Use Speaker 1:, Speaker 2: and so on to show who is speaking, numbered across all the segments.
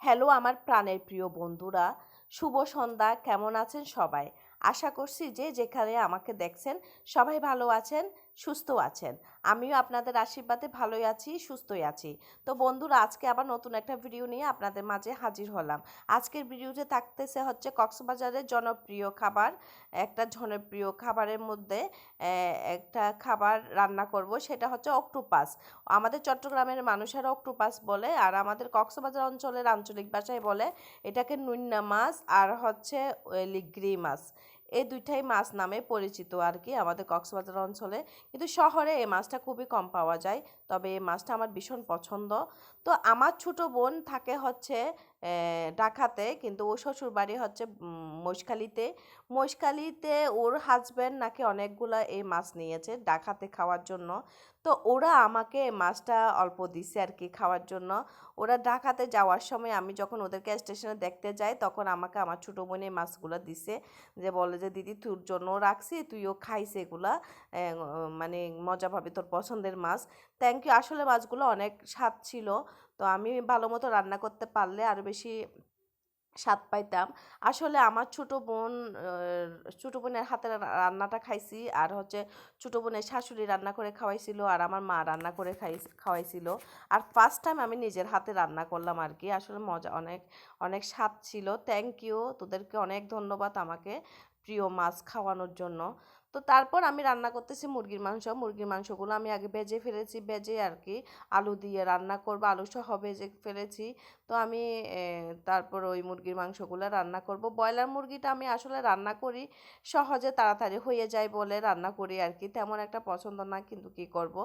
Speaker 1: Hello আমার প্রাণের প্রিয় বন্ধুরা শুভ সন্ধ্যা কেমন আছেন সবাই? আশা করছি যে যেখানে আমাকে দেখছেন সবাই ভালো আছেন, সুস্থ আছেন। আমিও আপনাদের আশীর্বাদে ভালোই আছি, সুস্থই আছি। তো বন্ধুরা, আজকে আবার নতুন একটা ভিডিও নিয়ে আপনাদের মাঝে হাজির হলাম। আজকের ভিডিওতে থাকতেছে হচ্ছে কক্সবাজারের জনপ্রিয় খাবার। একটা জনপ্রিয় খাবারের মধ্যে একটা খাবার রান্না করব, সেটা হচ্ছে অক্টোপাস। আমাদের চট্টগ্রামের মানুষেরা অক্টোপাস বলে, আর আমাদের কক্সবাজার অঞ্চলের আঞ্চলিক ভাষায় বলে, এটাকে নুন্না মাছ আর হচ্ছে লিগ্রি মাছ। এই দুইটাই মাছ নামে পরিচিত আর কি আমাদের কক্সবাজার অঞ্চলে। কিন্তু শহরে এই মাছটা খুবই কম পাওয়া যায়। তবে এই মাছটা আমার ভীষণ পছন্দ। তো আমার ছোট বোন থাকে হচ্ছে ঢাকাতে কিন্তু ও শ্বশুর বাড়ি হচ্ছে উম, মহেশখালীতে মহেশখালীতে ওর হাজব্যান্ড নাকি অনেকগুলা এই মাছ নিয়েছে ঢাকাতে খাওয়ার জন্য। তো ওরা আমাকে মাছটা অল্প দিছে আর কি খাওয়ার জন্য। ওরা ঢাকাতে যাওয়ার সময় আমি যখন ওদেরকে স্টেশনে দেখতে যাই তখন আমাকে আমার ছোটো বোন এই মাছগুলো দিছে। যে বলে যে দিদি তোর জন্য রাখছি তুইও খাইস এগুলা। মানে মজা পাবি তোর পছন্দের মাছ। থ্যাংক ইউ আসলে মাছগুলো অনেক স্বাদ ছিল। তো আমি ভালো মতো রান্না করতে পারলে আরও বেশি স্বাদ পাইতাম। আসলে আমার ছোট বোন ছোট বোনের হাতের রা- রান্নাটা খাইছি আর হচ্ছে ছোট বোনের শাশুড়ি রান্না করে খাওয়াইছিল আর আমার মা রান্না করে খাই, খাওয়াইছিল। আর ফার্স্ট টাইম আমি নিজের হাতে রান্না করলাম আর কি আসলে মজা অনেক অনেক স্বাদ ছিল। থ্যাংক ইউ তোদেরকে অনেক ধন্যবাদ আমাকে প্রিয় মাছ খাওয়ানোর জন্য। তো তারপর আমি রান্না করতেছি মুরগির মাংস। মুরগির মাংসগুলো আমি আগে ভেজে ফেলেছি, ভেজে আর কি আলু দিয়ে রান্না করব। আলু সহ ভেজে ফেলেছি। তো আমি তারপর ওই মুরগির মাংসগুলো রান্না করব। ব্রয়লার মুরগিটা আমি আসলে রান্না করি, সহজে তাড়াতাড়ি হয়ে যায় বলে রান্না করি আর কি তেমন একটা পছন্দ না, কিন্তু কি করব?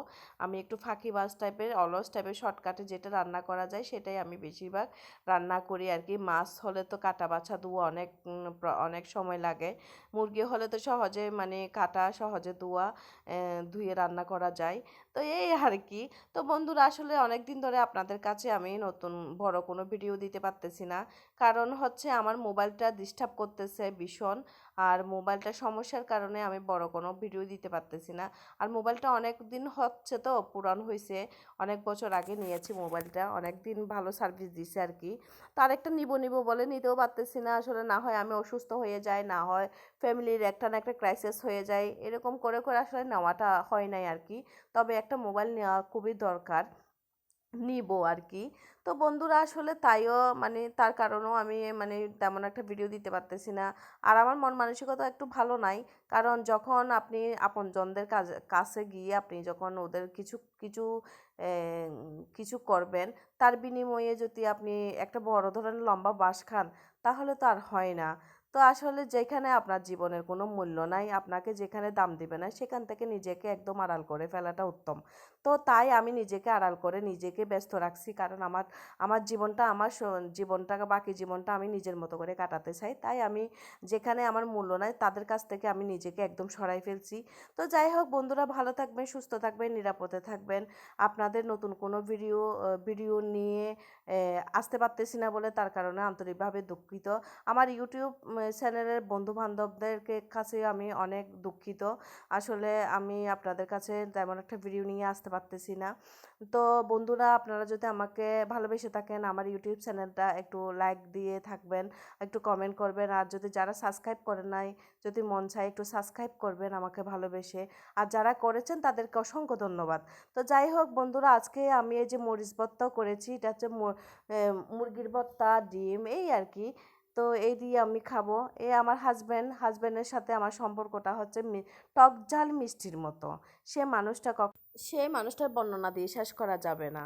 Speaker 1: আমি একটু ফাঁকি ফাঁকিবাজ টাইপের, অলস টাইপের শর্টকাটে যেটা রান্না করা যায় সেটাই আমি বেশিরভাগ রান্না করি আর কি মাছ হলে তো কাটা বাছা ধোয়া অনেক অনেক সময় লাগে। মুরগি হলে তো সহজে মানে কাটা সহজে ধোয়া ধুয়ে রান্না করা যায়। তো এই আর কি তো বন্ধুরা, আসলে অনেক দিন ধরে আপনাদের কাছে আমি নতুন বড় কোনো ভিডিও দিতে পারতেছি না। কারণ হচ্ছে আমার মোবাইলটা ডিস্টার্ব করতেছে ভীষণ। আর মোবাইলটা সমস্যার কারণে আমি বড় কোনো ভিডিও দিতে পারতেছি না। আর মোবাইলটা অনেক দিন হচ্ছে তো পুরান হয়েছে অনেক বছর আগে নিয়েছি মোবাইলটা অনেক দিন ভালো সার্ভিস দিছে আর কি তো আরেকটা নিব নিব বলে নিতেও পারতেছি না। আসলে না হয় আমি অসুস্থ হয়ে যাই, না হয় ফ্যামিলির একটা না একটা ক্রাইসিস হয়ে যায়। এরকম করে করে আসলে নেওয়াটা হয় নাই আর কি তবে একটা মোবাইল নেওয়া খুবই দরকার, নিব আর কি তো বন্ধুরা, আসলে তাইও মানে তার কারণেও আমি মানে তেমন একটা ভিডিও দিতে পারতেছি না। আর আমার মন মানসিকতা একটু ভালো নাই, কারণ যখন আপনি আপনজনদের কাজ, কাছে গিয়ে আপনি যখন ওদের কিছু কিছু কিছু করবেন, তার বিনিময়ে যদি আপনি একটা বড় ধরনের লম্বা বাস খান, তাহলে তো আর হয় না। তো আসলে যেখানে আপনার জীবনের কোনো মূল্য নাই, আপনাকে যেখানে দাম দিবে না, সেখান থেকে নিজেকে একদম আড়াল করে ফেলাটা উত্তম। তো তাই আমি নিজেকে আড়াল করে নিজেকে ব্যস্ত রাখছি, কারণ আমার আমার জীবনটা আমার জীবনটা বাকি জীবনটা আমি নিজের মতো করে কাটাতে চাই। তাই আমি যেখানে আমার মূল্য নাই, তাদের কাছ থেকে আমি নিজেকে একদম সরাই ফেলছি। তো যাই হোক, বন্ধুরা ভালো থাকবেন, সুস্থ থাকবেন, নিরাপদে থাকবেন। আপনাদের নতুন কোনো ভিডিও ভিডিও নিয়ে আসতে পারতেছি না বলে তার কারণে আন্তরিকভাবে দুঃখিত। আমার ইউটিউব চ্যানেলের বন্ধু বান্ধবদেরকে কাছে আমি অনেক দুঃখিত। আসলে আমি আপনাদের কাছে তেমন একটা ভিডিও নিয়ে আসতে পারতেছি না। তো বন্ধুরা, আপনারা যদি আমাকে ভালোবেসে থাকেন, আমার ইউটিউব চ্যানেলটা একটু লাইক দিয়ে থাকবেন, একটু কমেন্ট করবেন। আর যদি যারা সাবস্ক্রাইব করেন নাই, যদি মন চায় একটু সাবস্ক্রাইব করবেন আমাকে ভালোবেসে। আর যারা করেছেন, তাদেরকে অসংখ্য ধন্যবাদ। তো যাই হোক বন্ধুরা, আজকে আমি এই যে মরিচ ভর্তাও করেছি, এটা হচ্ছে মুরগির ভর্তা ডিম, এই আর কি। তো এই দিয়ে আমি খাব। এ আমার হাজব্যান্ড হাজব্যান্ডের সাথে আমার সম্পর্কটা হচ্ছে টক ঝাল মিষ্টির মতো। সে মানুষটা সে মানুষটার বর্ণনা দিয়ে শেষ করা যাবে না।